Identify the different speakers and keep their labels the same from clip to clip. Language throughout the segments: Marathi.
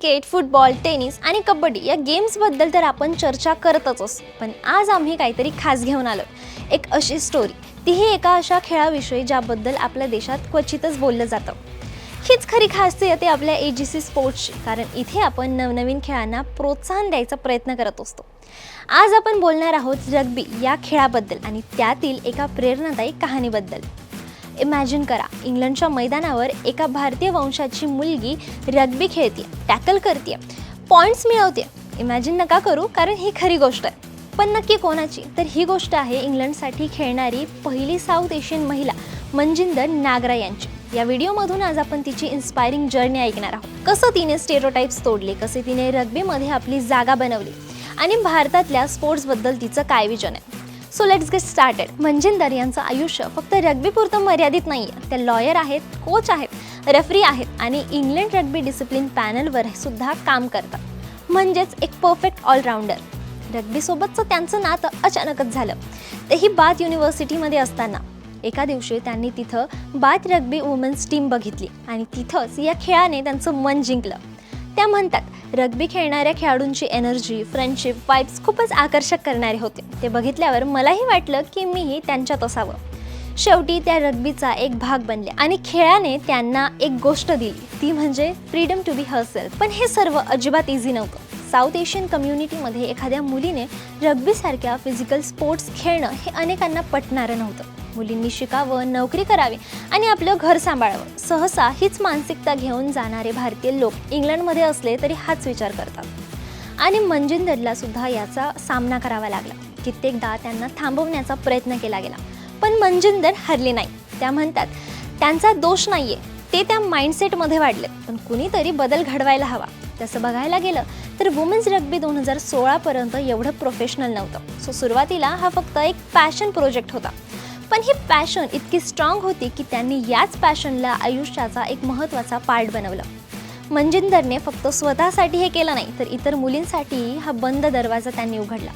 Speaker 1: क्रिकेट फुटबॉल टेनिस आणि कबड्डी या गेम्सबद्दल तर आपण चर्चा करतच असतो पण आज आम्ही काहीतरी खास घेऊन आलो एक अशी स्टोरी तीही एका अशा खेळाविषयी ज्याबद्दल आपल्या देशात क्वचितच बोललं जातं. हीच खरी खासियत आहे आपल्या ए जी सी स्पोर्ट्सची कारण इथे आपण नवनवीन खेळांना प्रोत्साहन द्यायचा प्रयत्न करत असतो. आज आपण बोलणार आहोत रग्बी या खेळाबद्दल आणि त्यातील एका प्रेरणादायी कहाणीबद्दल. इमॅजिन करा इंग्लंडच्या मैदानावर एका भारतीय वंशाची मुलगी रग्बी खेळते टॅकल करते पॉईंट्स मिळवते इमॅजिन नका करू कारण ही खरी गोष्ट आहे. पण नक्की कोणाची? तर ही गोष्ट आहे इंग्लंडसाठी खेळणारी पहिली साऊथ एशियन महिला मंजिंदर नागरा यांची. या व्हिडिओमधून आज आपण तिची इन्स्पायरिंग जर्नी ऐकणार आहोत. कसं तिने स्टेरोटाईप्स तोडले कसे तिने रग्बीमध्ये आपली जागा बनवली आणि भारतातल्या स्पोर्ट्सबद्दल तिचं काय विजन आहे? So let's get started Manjinder यांचं आयुष्य फक्त रग्बीपुरतं मर्यादित नाही आहे त्या लॉयर आहेत कोच आहेत रेफरी आहेत आणि इंग्लंड रग्बी डिसिप्लिन पॅनलवर सुद्धा काम करतात. म्हणजेच एक परफेक्ट ऑलराऊंडर रग्बीसोबतचं त्यांचं नातं अचानकच झालं. तेही बाथ युनिव्हर्सिटीमध्ये असताना. एका दिवशी त्यांनी तिथं बाथ रग्बी वुमन्स टीम बघितली आणि तिथंच या खेळाने त्यांचं मन जिंकलं. त्या म्हणतात रग्बी खेळणाऱ्या खेळाडूंची एनर्जी फ्रेंडशिप वाईब्स खूपच आकर्षक करणारे होते. ते बघितल्यावर मलाही वाटलं की मीही त्यांच्यात असावं. शेवटी त्या रग्बीचा एक भाग बनल्या आणि खेळाने त्यांना एक गोष्ट दिली. ती म्हणजे फ्रीडम टू बी हर्सेल्फ पण हे सर्व अजिबात इझी नव्हतं. साऊथ एशियन कम्युनिटीमध्ये एखाद्या मुलीने रग्बीसारख्या फिजिकल स्पोर्ट्स खेळणं हे अनेकांना पटणारं नव्हतं. मुलींनी शिकावं नोकरी करावी आणि आपलं घर सांभाळावं. सहसा हीच मानसिकता घेऊन जाणारे भारतीय लोक इंग्लंडमध्ये असले तरी हाच विचार करतात. आणि मंजिंदरला सुद्धा याचा सामना करावा लागला. कित्येकदा त्यांना थांबवण्याचा प्रयत्न केला गेला. पण मंजिंदर हरले नाही. त्या म्हणतात त्यांचा दोष नाहीये. ते त्या माइंडसेटमध्ये वाढले पण कुणीतरी बदल घडवायला हवा. तसं बघायला गेलं तर वुमेन्स रग्बी दोन हजार सोळापर्यंत एवढं प्रोफेशनल नव्हतं. सो सुरुवातीला हा फक्त एक पॅशन प्रोजेक्ट होता. पण ही पॅशन इतकी स्ट्रॉंग होती की त्यांनी याच पॅशनला आयुष्याचा एक महत्त्वाचा पार्ट बनवला. मंजिंदरने फक्त स्वतःसाठी हे केलं नाही तर इतर मुलींसाठीही हा बंद दरवाजा त्यांनी उघडला.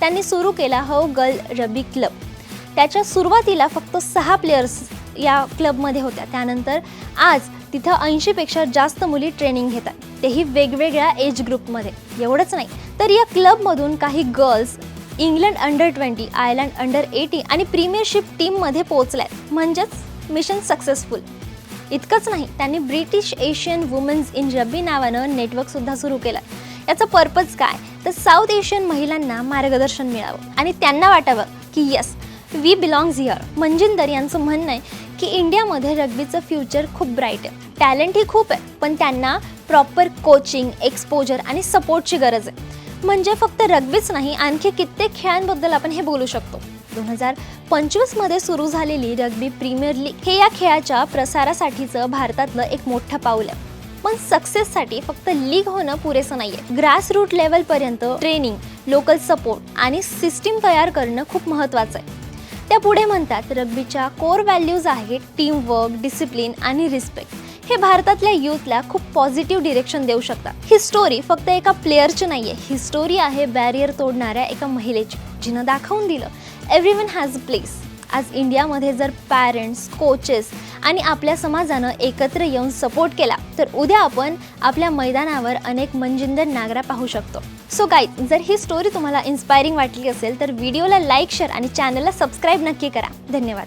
Speaker 1: त्यांनी सुरू केला हो गर्ल रबी क्लब. त्याच्या सुरुवातीला फक्त सहा प्लेयर्स या क्लबमध्ये होत्या. त्यानंतर आज तिथं ऐंशीपेक्षा जास्त मुली ट्रेनिंग घेतात. तेही वेगवेगळ्या एज ग्रुपमध्ये एवढंच नाही तर या क्लबमधून काही girls England under twenty Ireland under eighteen आणि प्रीमियरशिप टीममध्ये पोहोचल्यात म्हणजेच मिशन सक्सेसफुल. इतकंच नाही त्यांनी British Asian women's in rugby नावानं नेटवर्कसुद्धा सुरू केलं. याचं पर्पज काय? तर साऊथ एशियन महिलांना मार्गदर्शन मिळावं आणि त्यांना वाटावं की yes we belongs here. Manjinder यांचं म्हणणं आहे की इंडियामध्ये रग्बीचं फ्युचर खूप ब्राईट आहे. टॅलेंटही खूप आहे पण त्यांना प्रॉपर कोचिंग एक्सपोजर आणि सपोर्टची गरज आहे. म्हणजे फक्त रग्बीच नाही आणखी कित्येक खेळांबद्दल आपण हे बोलू शकतो. दोन हजार पंचवीसमध्ये सुरू झालेली रग्बी प्रीमियर लीग हे या खेळाच्या प्रसारासाठीचं भारतातलं एक मोठं पाऊल आहे. पण सक्सेससाठी फक्त लीग होणं पुरेसं नाही आहे ग्रास रूट लेवलपर्यंत ट्रेनिंग लोकल सपोर्ट आणि सिस्टीम तयार करणं खूप महत्त्वाचं आहे. त्या पुढे म्हणतात रग्बीच्या कोर व्हॅल्यूज आहेत टीमवर्क डिसिप्लिन आणि रिस्पेक्ट. हे भारतातल्या यूथला खूप पॉझिटिव्ह डिरेक्शन देऊ शकतात. ही स्टोरी फक्त एका प्लेअरची नाही आहे ही स्टोरी आहे बॅरियर तोडणाऱ्या एका महिलेची जिनं दाखवून दिलं. Every one has a place आज इंडियामध्ये जर पॅरेंट्स कोचेस आणि आपल्या समाजानं एकत्र येऊन सपोर्ट केला तर उद्या आपण आपल्या मैदानावर अनेक मंजिंदर नागरा पाहू शकतो. सो गाईज जर ही स्टोरी तुम्हाला इन्स्पायरिंग वाटली असेल तर व्हिडिओला लाईक शेअर आणि चॅनलला सबस्क्राईब नक्की करा. धन्यवाद.